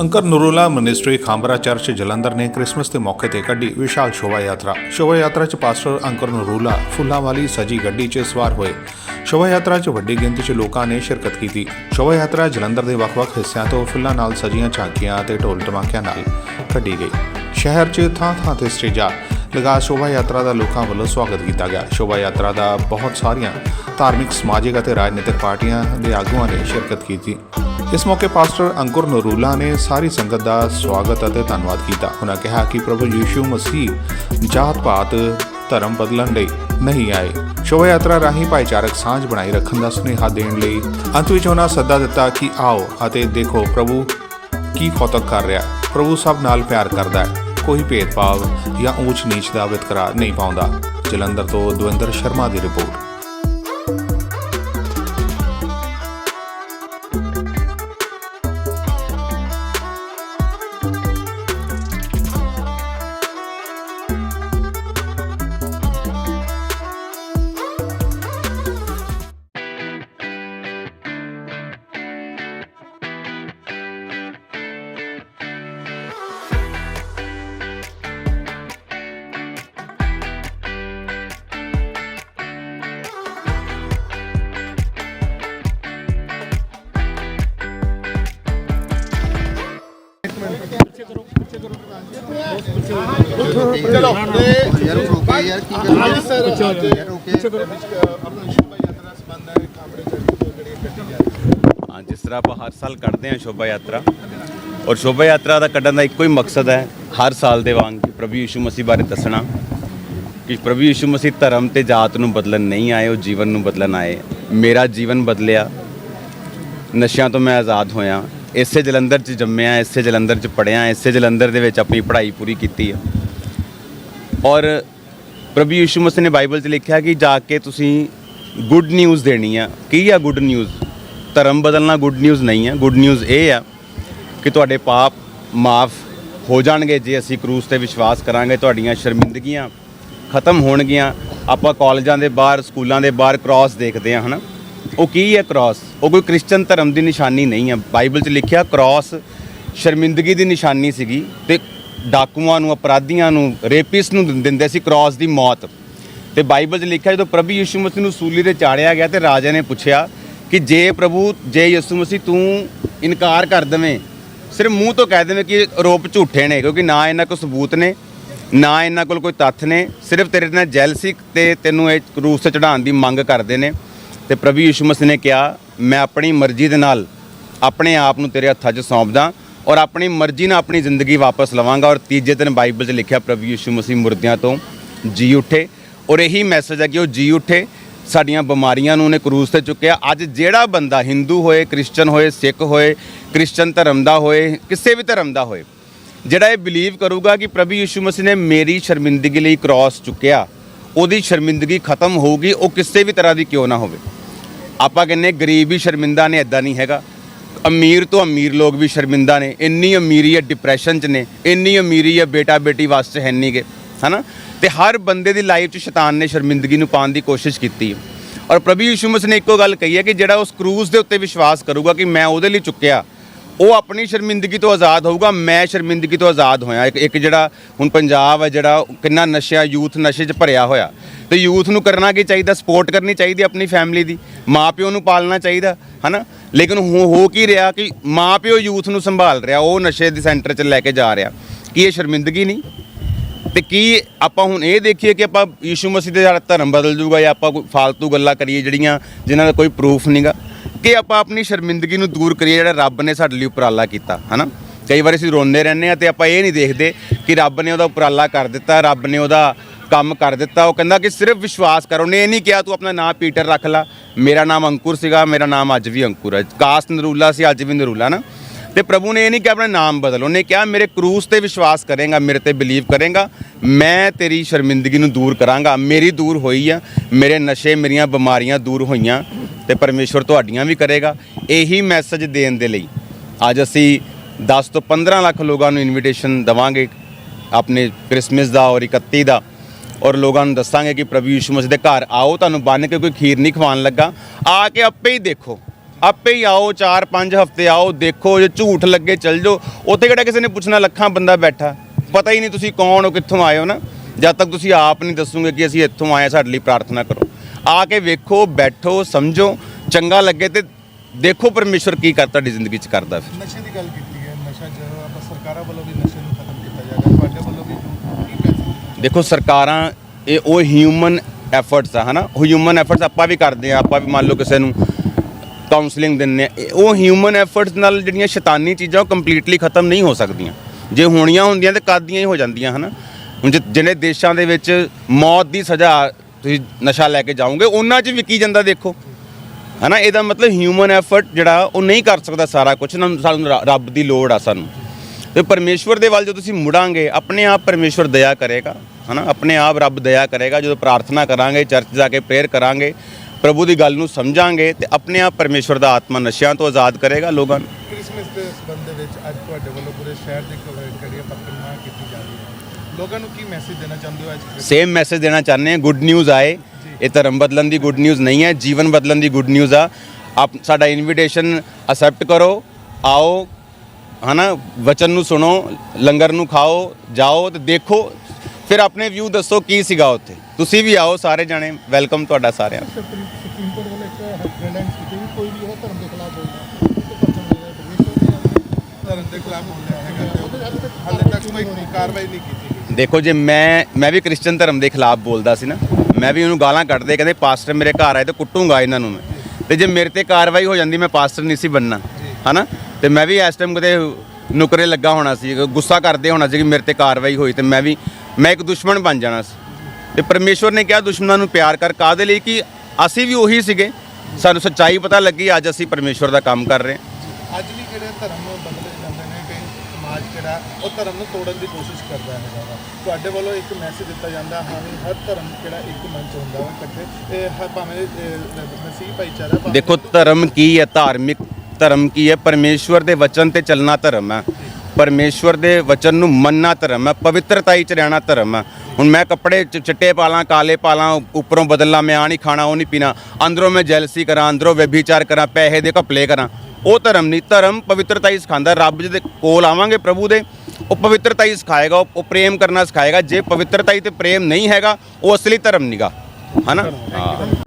Anchor Nurullah ministry Khambra church Jalandhar ਨੇ Christmas ਦੇ ਮੌਕੇ ਤੇ ਕੱਢੀ ਵਿਸ਼ਾਲ ਸ਼ੋਭਾ ਯਾਤਰਾ। ਸ਼ੋਭਾ ਯਾਤਰਾ 'ਚ ਪਾਸਟਰ ਅੰਕਰ ਨੂਰੁੱਲਾ ਫੁੱਲਾਂ ਵਾਲੀ ਸਜੀ ਗੱਡੀ 'ਚ ਸਵਾਰ ਹੋਏ। ਸ਼ੋਭਾ ਯਾਤਰਾ 'ਚ ਵੱਡੀ ਗਿਣਤੀ 'ਚ ਲੋਕਾਂ ਨੇ ਸ਼ਿਰਕਤ ਕੀਤੀ। ਸ਼ੋਭਾ ਯਾਤਰਾ ਜਲੰਧਰ ਦੇ ਵੱਖ-ਵੱਖ ਹਿੱਸਿਆਂ ਤੋਂ ਫੁੱਲਾਂ ਨਾਲ ਸਜੀਆਂ ਝਾਂਕੀਆਂ ਅਤੇ ਢੋਲ ਟਮਾਕਿਆਂ ਨਾਲ ਕੱਢੀ ਗਈ। ਸ਼ਹਿਰ 'ਚ ਥਾਂ-ਥਾਂ ਤੇ ਸਟੇਜਾਂ ਲਗਾ ਸ਼ੋਭਾ ਯਾਤਰਾ ਦਾ ਲੋਕਾਂ ਵੱਲੋਂ ਸਵਾਗਤ ਕੀਤਾ ਗਿਆ। ਸ਼ੋਭਾ ਯਾਤਰਾ ਦਾ ਬਹੁਤ ਸਾਰੀਆਂ ਧਾਰਮਿਕ, ਸਮਾਜਿਕ ਅਤੇ ਰਾਜਨੀਤਿਕ ਪਾਰਟੀਆਂ ਦੇ ਆਗੂਆਂ ਨੇ ਸ਼ਿਰਕਤ ਕੀਤੀ। ਇਸ ਮੌਕੇ ਪਾਸਟਰ ਅੰਕੁਰ ਨਰੂਲਾ ਨੇ ਸਾਰੀ ਸੰਗਤ ਦਾ ਸਵਾਗਤ ਅਤੇ ਧੰਨਵਾਦ ਕੀਤਾ। ਉਹਨਾਂ ਕਿਹਾ ਕਿ ਪ੍ਰਭੂ ਯੀਸ਼ੂ ਮਸੀਹ ਜਾਤ ਪਾਤ ਧਰਮ ਬਦਲਣ ਲਈ ਨਹੀਂ ਆਏ। ਸ਼ੋਭਾ ਯਾਤਰਾ ਰਾਹੀਂ ਭਾਈਚਾਰਕ ਸਾਂਝ ਬਣਾਈ ਰੱਖਣ ਦਾ ਸੁਨੇਹਾ ਦੇਣ ਲਈ ਅੰਤ ਵਿੱਚ ਉਹਨਾਂ ਸੱਦਾ ਦਿੱਤਾ ਕਿ ਆਓ ਅਤੇ ਦੇਖੋ ਪ੍ਰਭੂ ਕੀ ਕੌਤਕ ਕਰ ਰਿਹਾ। ਪ੍ਰਭੂ ਸਭ ਨਾਲ ਪਿਆਰ ਕਰਦਾ ਹੈ। ਕੋਈ ਭੇਦਭਾਵ ਜਾਂ ਊਚ ਨੀਚ ਦਾ ਵਿਤਕਰਾ ਨਹੀਂ ਪਾਉਂਦਾ। ਜਲੰਧਰ ਤੋਂ ਦਵਿੰਦਰ ਸ਼ਰਮਾ ਦੀ ਰਿਪੋਰਟ। ਚਲੋ ਤੇ ਯਾਰ ਰੁਕੇ ਯਾਰ ਕੀ ਕਰ ਹਾਂਜੀ ਸਰ। ਅੱਜ ਯਾਰ ਰੁਕੇ ਆਪਣਾ ਸ਼ੋਭਾ ਯਾਤਰਾ ਸੰਬੰਧ ਹੈ ਚੜੀ ਜਿਹੜੀ ਕੱਢੀ ਜਿਸ ਤਰ੍ਹਾਂ ਆਪਾਂ ਹਰ ਸਾਲ ਕੱਢਦੇ ਹਾਂ ਸ਼ੋਭਾ ਯਾਤਰਾ। ਔਰ ਸ਼ੋਭਾ ਯਾਤਰਾ ਦਾ ਕੱਢਣ ਦਾ ਇੱਕੋ ਹੀ ਮਕਸਦ ਹੈ ਹਰ ਸਾਲ ਦੇ ਵਾਂਗ ਕਿ ਪ੍ਰਭੂ ਯੀਸ਼ੂ ਮਸੀਹ ਬਾਰੇ ਦੱਸਣਾ। ਕਿ ਪ੍ਰਭੂ ਯੀਸ਼ੂ ਮਸੀਹ ਧਰਮ ਤੇ ਜਾਤ ਨੂੰ ਬਦਲਣ ਨਹੀਂ ਆਏ ਉਹ ਜੀਵਨ ਨੂੰ ਬਦਲਣ ਆਏ। ਮੇਰਾ ਜੀਵਨ ਬਦਲਿਆ। ਨਸ਼ਿਆਂ ਤੋਂ ਮੈਂ ਆਜ਼ਾਦ ਹੋਇਆ। ਇਸੇ ਜਲੰਧਰ 'ਚ ਜੰਮਿਆ ਇਸੇ ਜਲੰਧਰ 'ਚ ਪੜਿਆ ਇਸੇ ਜਲੰਧਰ ਦੇ ਵਿੱਚ ਆਪਣੀ ਪੜ੍ਹਾਈ ਪੂਰੀ ਕੀਤੀ ਹੈ। ਔਰ ਪ੍ਰਭੂ ਯੀਸ਼ੂ ਮਸੀਹ ਨੇ ਬਾਈਬਲ 'ਚ ਲਿਖਿਆ ਕਿ ਜਾ ਕੇ ਤੁਸੀਂ ਗੁੱਡ ਨਿਊਜ਼ ਦੇਣੀ ਆ। ਕੀ ਆ ਗੁੱਡ ਨਿਊਜ਼ ਧਰਮ ਬਦਲਣਾ ਗੁੱਡ ਨਿਊਜ਼ ਨਹੀਂ ਹੈ ਗੁੱਡ ਨਿਊਜ਼ ਇਹ ਆ ਕਿ ਤੁਹਾਡੇ ਪਾਪ ਮਾਫ ਹੋ ਜਾਣਗੇ। ਜੇ ਅਸੀਂ ਕਰੂਸ ਤੇ ਵਿਸ਼ਵਾਸ ਕਰਾਂਗੇ, ਤੁਹਾਡੀਆਂ ਸ਼ਰਮਿੰਦਗੀਆਂ ਖਤਮ ਹੋਣਗੀਆਂ। ਆਪਾਂ ਕਾਲਜਾਂ ਦੇ ਬਾਹਰ, ਸਕੂਲਾਂ ਦੇ ਬਾਹਰ ਕ੍ਰਾਸ ਦੇਖਦੇ ਆ ਹਨਾ? ਉਹ ਕੀ ਹੈ ਕ੍ਰਾਸ ਉਹ ਕੋਈ ਕ੍ਰਿਸਚੀਅਨ ਧਰਮ ਦੀ ਨਿਸ਼ਾਨੀ ਨਹੀਂ ਹੈ ਬਾਈਬਲ 'ਚ ਲਿਖਿਆ ਕ੍ਰਾਸ ਸ਼ਰਮਿੰਦਗੀ ਦੀ ਨਿਸ਼ਾਨੀ ਸੀਗੀ ਤੇ ਡਾਕੂਆਂ ਨੂੰ, ਅਪਰਾਧੀਆਂ ਨੂੰ ਰੇਪਿਸਟ ਨੂੰ ਦਿੰਦੇ ਸੀ ਕ੍ਰਾਸ ਦੀ ਮੌਤ। ਤੇ ਬਾਈਬਲ 'ਚ ਲਿਖਿਆ, ਜਦੋਂ ਪ੍ਰਭੂ ਯਿਸੂ ਮਸੀਹ ਨੂੰ ਸੂਲੀ ਤੇ ਚਾੜਿਆ ਗਿਆ ਤੇ ਰਾਜਾ ਨੇ ਪੁੱਛਿਆ ਕਿ ਜੇ ਪ੍ਰਭੂ, ਜੇ ਯਿਸੂ ਮਸੀਹ ਤੂੰ ਇਨਕਾਰ ਕਰ ਦੇਵੇਂ, ਸਿਰਫ ਮੂੰਹ ਤੋਂ ਕਹਿ ਦੇਵੇਂ ਕਿ ਆਰੋਪ ਝੂਠੇ ਨੇ, ਕਿਉਂਕਿ ਨਾ ਇਹਨਾਂ ਕੋਲ ਸਬੂਤ ਨੇ, ਨਾ ਇਹਨਾਂ ਕੋਲ ਕੋਈ ਤੱਥ ਨੇ, ਸਿਰਫ ਤੇਰੇ ਨਾਲ ਜੈਲਸੀ ਤੇ ਤੈਨੂੰ ਇਹ ਕਰੂਸ ਤੇ ਚੜਾਉਣ ਦੀ ਮੰਗ ਕਰਦੇ ਨੇ। ਤੇ ਪ੍ਰਭੂ ਯਿਸੂ ਮਸੀਹ ਨੇ ਕਿਹਾ, ਮੈਂ ਆਪਣੀ ਮਰਜ਼ੀ ਦੇ ਨਾਲ ਆਪਣੇ ਆਪ ਨੂੰ ਤੇਰੇ ਹੱਥਾਂ 'ਚ ਸੌਂਪਦਾ ਔਰ ਆਪਣੀ ਮਰਜ਼ੀ ਨਾਲ ਆਪਣੀ ਜ਼ਿੰਦਗੀ ਵਾਪਸ ਲਵਾਂਗਾ ਔਰ ਤੀਜੇ ਦਿਨ ਬਾਈਬਲ 'ਚ ਲਿਖਿਆ ਪ੍ਰਭੂ ਯਿਸੂ ਮਸੀਹ ਮੁਰਦਿਆਂ ਤੋਂ ਜੀ ਉੱਠੇ ਔਰ ਇਹੀ ਮੈਸੇਜ ਹੈ ਕਿ ਉਹ ਜੀ ਉੱਠੇ, ਸਾਡੀਆਂ ਬਿਮਾਰੀਆਂ ਨੂੰ ਉਹਨੇ ਕਰੂਸ ਤੇ ਚੁੱਕਿਆ। ਅੱਜ ਜਿਹੜਾ ਬੰਦਾ ਹਿੰਦੂ ਹੋਏ, ਕ੍ਰਿਸਚਨ ਹੋਏ, ਸਿੱਖ ਹੋਏ, ਕ੍ਰਿਸਚਨ ਧਰਮ ਦਾ ਹੋਏ, ਕਿਸੇ ਵੀ ਧਰਮ ਦਾ ਹੋਏ, ਜਿਹੜਾ ਇਹ ਬਿਲੀਵ ਕਰੂਗਾ ਕਿ ਪ੍ਰਭੂ ਯਿਸੂ ਮਸੀਹ ਨੇ ਮੇਰੀ ਸ਼ਰਮਿੰਦਗੀ ਲਈ ਕ੍ਰਾਸ ਚੁੱਕਿਆ, ਉਹਦੀ ਸ਼ਰਮਿੰਦਗੀ ਖਤਮ ਹੋਊਗੀ, ਉਹ ਕਿਸੇ ਵੀ ਤਰ੍ਹਾਂ ਦੀ ਕਿਉਂ ਨਾ ਹੋਵੇ। ਆਪਾਂ ਕਹਿੰਨੇ ਗਰੀਬ ਵੀ ਸ਼ਰਮਿੰਦਾ ਨੇ ਐਦਾਂ ਨਹੀਂ ਹੈਗਾ। ਅਮੀਰ ਤੋਂ ਅਮੀਰ ਲੋਕ ਵੀ ਸ਼ਰਮਿੰਦਾ ਨੇ, ਇੰਨੀ ਅਮੀਰੀ ਹੈ ਡਿਪਰੈਸ਼ਨ 'ਚ ਨੇ, ਇੰਨੀ ਅਮੀਰੀ ਹੈ ਬੇਟਾ ਬੇਟੀ ਵਾਸਤੇ ਹੈ ਨਹੀਂਗੇ ਹਨਾ? ਤੇ ਹਰ ਬੰਦੇ ਦੀ ਲਾਈਫ 'ਚ ਸ਼ੈਤਾਨ ਨੇ ਸ਼ਰਮਿੰਦਗੀ ਨੂੰ ਪਾਉਣ ਦੀ ਕੋਸ਼ਿਸ਼ ਕੀਤੀ ਹੈ। ਔਰ ਪ੍ਰਭੂ ਯਿਸੂ ਮਸੀਹ ਨੇ ਇੱਕੋ ਗੱਲ ਕਹੀ ਹੈ ਕਿ ਜਿਹੜਾ ਉਸ ਕਰੂਜ਼ ਦੇ ਉੱਤੇ ਵਿਸ਼ਵਾਸ ਕਰੂਗਾ ਕਿ ਮੈਂ ਉਹਦੇ ਲਈ ਚੁੱਕਿਆ, ਉਹ ਆਪਣੀ ਸ਼ਰਮਿੰਦਗੀ ਤੋਂ ਆਜ਼ਾਦ ਹੋਊਗਾ, ਮੈਂ ਸ਼ਰਮਿੰਦਗੀ ਤੋਂ ਆਜ਼ਾਦ ਹੋਇਆ। ਇੱਕ ਇੱਕ ਜਿਹੜਾ ਹੁਣ ਪੰਜਾਬ ਹੈ, ਜਿਹੜਾ ਕਿੰਨਾ ਨਸ਼ਾ ਯੂਥ ਨਸ਼ੇ 'ਚ ਭਰਿਆ ਹੋਇਆ। ਤੇ ਯੂਥ ਨੂੰ ਕਰਨਾ ਕੀ ਚਾਹੀਦਾ? ਸਪੋਰਟ ਕਰਨੀ ਚਾਹੀਦੀ ਆਪਣੀ ਫੈਮਿਲੀ ਦੀ, ਮਾਪਿਓ ਨੂੰ ਪਾਲਣਾ ਚਾਹੀਦਾ, ਹਨਾ? ਲੇਕਿਨ ਹੋ ਹੋ ਕੀ ਰਿਹਾ ਕਿ ਮਾਪਿਓ ਯੂਥ ਨੂੰ ਸੰਭਾਲ ਰਿਹਾ, ਉਹ ਨਸ਼ੇ ਦੇ ਸੈਂਟਰ 'ਚ ਲੈ ਕੇ ਜਾ ਰਿਹਾ। ਕੀ ਇਹ ਸ਼ਰਮਿੰਦਗੀ ਨਹੀਂ? ਤੇ ਕੀ ਆਪਾਂ ਹੁਣ ਇਹ ਦੇਖੀਏ ਕਿ ਆਪਾਂ ਯੀਸ਼ੂ ਮਸੀਹ ਦੇ ਜਿਹੜਾ ਧਰਮ ਬਦਲ ਜੂਗਾ ਜਾਂ ਆਪਾਂ ਕੋਈ ਫालतू ਗੱਲਾਂ ਕਰੀਏ ਜਿਹੜੀਆਂ ਜਿਨ੍ਹਾਂ ਦਾ ਕੋਈ ਪ੍ਰੂਫ ਨਹੀਂਗਾ? ਕਿ ਆਪਾਂ ਆਪਣੀ ਸ਼ਰਮਿੰਦਗੀ ਨੂੰ ਦੂਰ ਕਰੀਏ ਜਿਹੜਾ ਰੱਬ ਨੇ ਸਾਡੇ ਲਈ ਉਪਰਾਲਾ ਕੀਤਾ, ਹਨਾ? ਕਈ ਵਾਰੀ ਅਸੀਂ ਰੋਂਦੇ ਰਹਿੰਦੇ ਆ ਤੇ ਆਪਾਂ ਇਹ ਨਹੀਂ ਦੇਖਦੇ ਕਿ ਰੱਬ ਨੇ ਉਹਦਾ ਉਪਰਾਲਾ ਕਰ ਦਿੱਤਾ, ਰੱਬ ਨੇ ਉਹਦਾ ਕੰਮ ਕਰ ਦਿੱਤਾ। ਉਹ ਕਹਿੰਦਾ ਕਿ ਸਿਰਫ ਵਿਸ਼ਵਾਸ ਕਰ, ਉਹਨੇ ਇਹ ਨਹੀਂ ਕਿਹਾ, ਤੂੰ ਆਪਣਾ ਨਾਮ ਪੀਟਰ ਰੱਖ ਲੈ। ਮੇਰਾ ਨਾਮ ਅੰਕੁਰ ਸੀਗਾ, ਮੇਰਾ ਨਾਮ ਅੱਜ ਵੀ ਅੰਕੁਰ ਹੈ। ਕਾਸ ਨਰੂਲਾ ਸੀ, ਅੱਜ ਵੀ ਨਰੂਲਾ ਨਾ। ਤੇ ਪ੍ਰਭੂ ਨੇ ਇਹ ਨਹੀਂ ਕਿਹਾ, ਆਪਣਾ ਨਾਮ ਬਦਲ। ਉਹਨੇ ਕਿਹਾ, ਮੇਰੇ ਕਰੂਸ ਤੇ ਵਿਸ਼ਵਾਸ ਕਰੇਗਾ, ਮੇਰੇ ਤੇ ਬਿਲੀਵ ਕਰੇਗਾ। ਮੈਂ ਤੇਰੀ ਸ਼ਰਮਿੰਦਗੀ ਨੂੰ ਦੂਰ ਕਰਾਂਗਾ। ਮੇਰੀ ਦੂਰ ਹੋਈ ਆ। ਮੇਰੇ ਨਸ਼ੇ, ਮੇਰੀਆਂ ਬਿਮਾਰੀਆਂ ਦੂਰ ਹੋਈਆਂ ਤੇ ਪਰਮੇਸ਼ਵਰ ਤੁਹਾਡੀਆਂ ਵੀ ਕਰੇਗਾ। ਇਹੀ ਮੈਸੇਜ ਦੇਣ ਦੇ ਲਈ ਅੱਜ ਅਸੀਂ 10 ਤੋਂ 15 ਲੱਖ ਲੋਕਾਂ ਨੂੰ ਇਨਵੀਟੇਸ਼ਨ ਦਵਾਂਗੇ। ਆਪਣੇ ਕ੍ਰਿਸਮਸ ਦਾ ਔਰ 31 ਦਾ। ਔਰ ਲੋਕਾਂ ਨੂੰ ਦੱਸਾਂਗੇ ਕਿ ਪ੍ਰਭੂ ਯਿਸੂ ਮਸੀਹ ਦੇ ਘਰ ਆਓ ਤੁਹਾਨੂੰ ਬੰਨ ਕੇ ਕੋਈ ਖੀਰ ਨਹੀਂ ਖਵਾਉਣ ਲੱਗਾ। ਆ ਕੇ ਆਪੇ ਹੀ ਦੇਖੋ ਆਪੇ ਹੀ ਆਓ 4-5 ਹਫ਼ਤੇ ਆਓ ਦੇਖੋ ਜੇ ਝੂਠ ਲੱਗੇ ਚੱਲ ਜਾਓ। ਉੱਥੇ ਕਿਹੜਾ ਕਿਸੇ ਨੇ ਪੁੱਛਣਾ ਲੱਖਾਂ ਬੰਦਾ ਬੈਠਾ। ਪਤਾ ਹੀ ਨਹੀਂ ਤੁਸੀਂ ਕੌਣ ਹੋ ਕਿੱਥੋਂ ਆਏ ਹੋ ਨਾ। ਜਦ ਤੱਕ ਤੁਸੀਂ ਆਪ ਨਹੀਂ ਦੱਸੋਗੇ ਕਿ ਅਸੀਂ ਇੱਥੋਂ ਆਏ ਹਾਂ, ਸਾਡੇ ਲਈ ਪ੍ਰਾਰਥਨਾ ਕਰੋ। ਆ ਕੇ ਵੇਖੋ ਬੈਠੋ ਸਮਝੋ ਚੰਗਾ ਲੱਗੇ ਤੇ ਦੇਖੋ ਪਰਮੇਸ਼ਵਰ ਕੀ ਕਰ ਤੁਹਾਡੀ ਜ਼ਿੰਦਗੀ 'ਚ ਕਰਦਾ ਫਿਰ। ਨਸ਼ੇ ਦੀ ਗੱਲ ਕੀਤੀ ਹੈ ਨਸ਼ਾ ਜਦੋਂ ਆਪਾਂ ਸਰਕਾਰਾਂ ਵੱਲੋਂ ਵੀ ਨਸ਼ੇ ਨੂੰ ਖਤਮ ਕੀਤਾ ਜਾਏਗਾ ਤੁਹਾਡੇ ਵੱਲੋਂ ਵੀ ਕੀ ਮੈਸੇਜ ਦੇਖੋ ਸਰਕਾਰਾਂ, ਇਹ ਉਹ ਹਿਊਮਨ ਐਫਰਟਸ ਆ, ਹਨਾ? ਉਹ ਹਿਊਮਨ ਐਫਰਟਸ ਆਪਾਂ ਵੀ ਕਰਦੇ ਆ, ਆਪਾਂ ਵੀ ਮੰਨ ਲਓ ਕਿਸੇ ਨੂੰ ਕਾਉਂਸਲਿੰਗ ਦਿੰਨੇ ਆ ਉਹ ਹਿਊਮਨ ਐਫਰਟਸ ਨਾਲ ਜਿਹੜੀਆਂ ਸ਼ੈਤਾਨੀ ਚੀਜ਼ਾਂ, ਉਹ ਕੰਪਲੀਟਲੀ ਖਤਮ ਨਹੀਂ ਹੋ ਸਕਦੀਆਂ। ਜੇ ਹੋਣੀਆਂ ਹੁੰਦੀਆਂ ਤੇ ਕਾਦੀਆਂ ਹੀ ਹੋ ਜਾਂਦੀਆਂ, ਹਨਾ? ਹੁਣ ਜਿ- ਜਿਹੜੇ ਦੇਸ਼ਾਂ ਦੇ ਵਿੱਚ ਮੌਤ ਦੀ ਸਜ਼ਾ ਤੁਸੀਂ ਨਸ਼ਾ ਲੈ ਕੇ ਜਾਓਗੇ, ਉਹਨਾਂ 'ਚ ਵੀ ਕੀ ਜਾਂਦਾ ਦੇਖੋ? ਹਨਾ? ਇਹਦਾ ਮਤਲਬ ਹਿਊਮਨ ਐਫਰਟ ਜਿਹੜਾ, ਉਹ ਨਹੀਂ ਕਰ ਸਕਦਾ ਸਾਰਾ ਕੁਝ ਸਾਨੂੰ ਰ- ਰੱਬ ਦੀ ਲੋੜ ਆ ਸਾਨੂੰ। ਤੇ ਪਰਮੇਸ਼ਵਰ ਦੇ ਵੱਲ ਜਦੋਂ ਤੁਸੀਂ ਮੁੜਾਂਗੇ, ਆਪਣੇ ਆਪ ਪਰਮੇਸ਼ਵਰ ਦਇਆ ਕਰੇਗਾ। ਹਨਾ? ਆਪਣੇ ਆਪ ਰੱਬ ਦਇਆ ਕਰੇਗਾ ਜਦੋਂ ਪ੍ਰਾਰਥਨਾ ਕਰਾਂਗੇ ਚਰਚ ਜਾ ਕੇ ਪ੍ਰੇਅਰ ਕਰਾਂਗੇ ਪ੍ਰਭੂ ਦੀ ਗੱਲ ਨੂੰ ਸਮਝਾਂਗੇ ਤੇ ਆਪਣੇ ਆਪ ਪਰਮੇਸ਼ਵਰ ਦਾ ਆਤਮਾ ਨਸ਼ਿਆਂ ਤੋਂ ਆਜ਼ਾਦ ਕਰੇਗਾ ਲੋਕਾਂ ਨੂੰ। ਕ੍ਰਿਸਮਸ ਦੇ ਸੰਬੰਧ ਦੇ ਵਿੱਚ ਅੱਜ ਤੁਹਾਡੇ ਵੱਲੋਂ ਪੂਰੇ ਸ਼ਹਿਰ ਦੀ ਕਿਹੜੀ ਪੱਕਰਮਾ ਕੀਤੀ ਜਾ ਰਹੀ ਹੈ। ਲੋਕਾਂ ਨੂੰ ਕੀ ਮੈਸੇਜ ਦੇਣਾ ਚਾਹੁੰਦੇ ਹੋ ਅੱਜ ਸੇਮ ਮੈਸੇਜ ਦੇਣਾ ਚਾਹੁੰਦੇ ਹਾਂ ਗੁੱਡ ਨਿਊਜ਼ ਆਏ। ਇਹ ਧਰਮ ਬਦਲਣ ਦੀ ਗੁੱਡ ਨਿਊਜ਼ ਨਹੀਂ ਹੈ ਜੀਵਨ ਬਦਲਣ ਦੀ ਗੁੱਡ ਨਿਊਜ਼ ਆ। ਆਪ ਸਾਡਾ ਇਨਵੀਟੇਸ਼ਨ ਅਸੈਪਟ ਕਰੋ ਆਓ ਹਨਾ? ਵਚਨ ਨੂੰ ਸੁਣੋ ਲੰਗਰ ਨੂੰ ਖਾਓ ਜਾਓ ਤੇ ਦੇਖੋ ਫਿਰ ਆਪਣੇ ਵਿਊ ਦੱਸੋ ਕੀ ਸੀਗਾ ਉੱਥੇ? ਤੁਸੀਂ ਵੀ ਆਓ ਸਾਰੇ ਜਾਣੇ ਵੈਲਕਮ ਤੁਹਾਡਾ ਸਾਰਿਆਂ ਦਾ ਸੁਪਰੀਮ ਸੁਪਰੀਮ ਕੋਰਟ ਵੱਲੋਂ ਇੱਕ ਗਾਈਡਲਾਈਨਸ ਕੀਤੀ ਵੀ ਕੋਈ ਵੀ ਇਹ ਧਰਮ ਦੇ ਖਿਲਾਫ ਬੋਲਦਾ। ਤੇ ਪਰਚਾ ਮਿਲੇਗਾ ਧਰਮ ਦੇ ਖਿਲਾਫ ਬੋਲਿਆ ਹੈਗਾ ਤੇ ਹਾਲੇ ਤੱਕ ਕੋਈ ਕਾਰਵਾਈ ਨਹੀਂ ਕੀਤੀ ਗਈ। ਦੇਖੋ ਜੇ ਮੈਂ ਮੈਂ ਵੀ ਕ੍ਰਿਸਚੀਅਨ ਧਰਮ ਦੇ ਖਿਲਾਫ ਬੋਲਦਾ ਸੀ ਨਾ ਮੈਂ ਵੀ ਉਹਨੂੰ ਗਾਲਾਂ ਕੱਢਦੇ ਕਹਿੰਦੇ ਪਾਸਟਰ ਮੇਰੇ ਘਰ ਆਏ ਤੇ ਕੁੱਟੂੰਗਾ ਇਹਨਾਂ ਨੂੰ ਮੈਂ। ਤੇ ਜੇ ਮੇਰੇ ਤੇ ਕਾਰਵਾਈ ਹੋ ਜਾਂਦੀ ਮੈਂ ਪਾਸਟਰ ਨਹੀਂ ਸੀ ਬਣਨਾ। ਹਨਾ? ਤੇ ਮੈਂ ਵੀ ਇਸ ਟਾਈਮ ਕਿਤੇ ਨੁਕਰੇ ਲੱਗਾ ਹੋਣਾ ਸੀ ਗੁੱਸਾ ਕਰਦੇ ਹੋਣਾ ਸੀ ਕਿ ਮੇਰੇ ਤੇ ਕਾਰਵਾਈ ਹੋਈ ਤੇ ਮੈਂ ਵੀ ਮੈਂ ਇੱਕ ਦੁਸ਼ਮਣ ਬਣ ਜਾਣਾ ਸੀ। ਤੇ ਪਰਮੇਸ਼ਵਰ ਨੇ ਕਿਹਾ ਦੁਸ਼ਮਣਾਂ ਨੂੰ ਪਿਆਰ ਕਰ ਕਾਦੇ ਲਈ ਕਿ ਅਸੀਂ ਵੀ ਉਹੀ ਸੀਗੇ। ਸਾਨੂੰ ਸੱਚਾਈ ਪਤਾ ਲੱਗੀ ਅੱਜ ਅਸੀਂ ਪਰਮੇਸ਼ਵਰ ਦਾ ਕੰਮ ਕਰ ਰਹੇ ਹਾਂ। ਅੱਜ ਵੀ ਜਿਹੜੇ ਧਰਮ ਬਦਲੇ ਜਾਂਦੇ ਨੇ ਕਈ ਸਮਾਜ ਜਿਹੜਾ ਉਹ ਧਰਮ ਨੂੰ ਤੋੜਨ ਦੀ ਕੋਸ਼ਿਸ਼ ਕਰਦਾ ਹੈਗਾ ਤੁਹਾਡੇ ਵੱਲੋਂ ਇੱਕ ਮੈਸੇਜ ਦਿੱਤਾ ਜਾਂਦਾ ਹਾਂ ਵੀ ਹਰ ਧਰਮ ਜਿਹੜਾ ਇੱਕ ਮੰਚ ਹੁੰਦਾ ਵਾ ਇਕੱਠੇ ਇਹ ਭਾਵੇਂ ਮਸੀਹ ਭਾਈਚਾਰਾ ਦੇਖੋ ਧਰਮ ਕੀ ਹੈ ਧਾਰਮਿਕ ਧਰਮ ਕੀ ਹੈ? ਪਰਮੇਸ਼ਵਰ ਦੇ ਵਚਨ ਤੇ ਚੱਲਣਾ ਧਰਮ ਹੈ। ਪਰਮੇਸ਼ਵਰ ਦੇ ਵਚਨ ਨੂੰ ਮੰਨਣਾ ਧਰਮ ਹੈ। ਪਵਿੱਤਰਤਾ ਚ ਰਹਿਣਾ ਧਰਮ ਹੈ। ਹੁਣ ਮੈਂ ਕੱਪੜੇ ਚ- ਚਿੱਟੇ ਪਾਲਾਂ, ਕਾਲੇ ਪਾਲਾਂ ਉੱਪਰੋਂ ਬਦਲਣਾ, ਮੈਂ ਆ ਨਹੀਂ ਖਾਣਾ, ਉਹ ਨਹੀਂ ਪੀਣਾ। ਅੰਦਰੋਂ ਮੈਂ ਜੈਲਸੀ ਕਰਾਂ, ਅੰਦਰੋਂ ਵਿਭਿਚਾਰ ਕਰਾਂ, ਪੈਸੇ ਦੇ ਘਪਲੇ ਕਰਾਂ। ਉਹ ਧਰਮ ਨਹੀਂ। ਧਰਮ ਪਵਿੱਤਰਤਾ ਹੀ ਸਿਖਾਉਂਦਾ। ਰੱਬ ਜੀ ਦੇ ਕੋਲ ਆਵਾਂਗੇ ਪ੍ਰਭੂ ਦੇ, ਉਹ ਪਵਿੱਤਰਤਾ ਹੀ ਸਿਖਾਏਗਾ, ਉਹ ਪ੍ਰੇਮ ਕਰਨਾ ਸਿਖਾਏਗਾ। ਜੇ ਪਵਿੱਤਰਤਾ ਹੀ ਤੇ ਪ੍ਰੇਮ ਨਹੀਂ ਹੈਗਾ, ਉਹ ਅਸਲੀ ਧਰਮ ਨਿਗਾ। ਹਨਾ? ਹਾਂ।